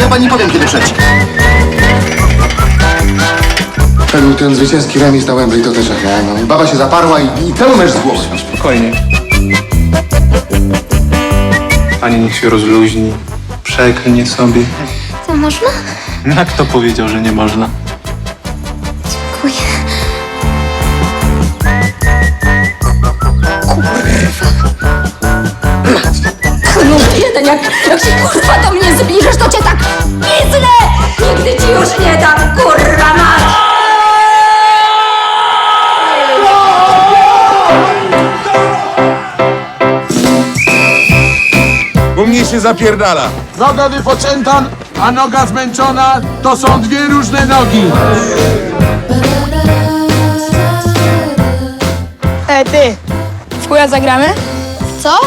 Ja pani powiem, kiedy przejść. To był ten zwycięski remis na Wembley, to też miałem. No. Baba się zaparła i, i cały mecz z głowy. Spokojnie. Pani niech się rozluźni. Przeklnie sobie. To można? Jak to powiedział, że nie można? Dziękuję. No jeden, jak, jak się kurwa do mnie zbliżysz, mnie się zapierdala. Noga wypoczęta, a noga zmęczona to są dwie różne nogi. E, ty, w chuja zagramy? Co?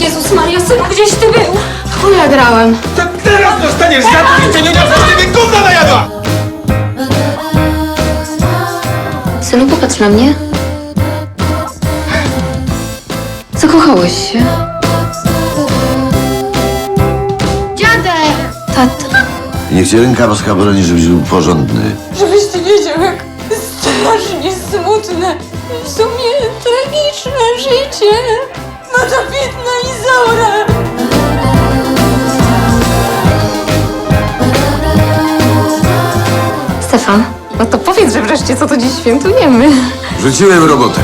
Jezus Maria, synu, gdzieś ty był? Chuja grałem. To teraz dostaniesz za to liczenie na ciebie gówna najadła! Synu, popatrz na mnie. Zakochałeś się? Niech cię ręka boska broni, żebyś był porządny. Żebyś ty wiedział, jak strasznie smutne, w sumie tragiczne życie ma ta biedna Izaura. Stefan, no to powiedz, że wreszcie co to dziś świętujemy. Rzuciłem robotę.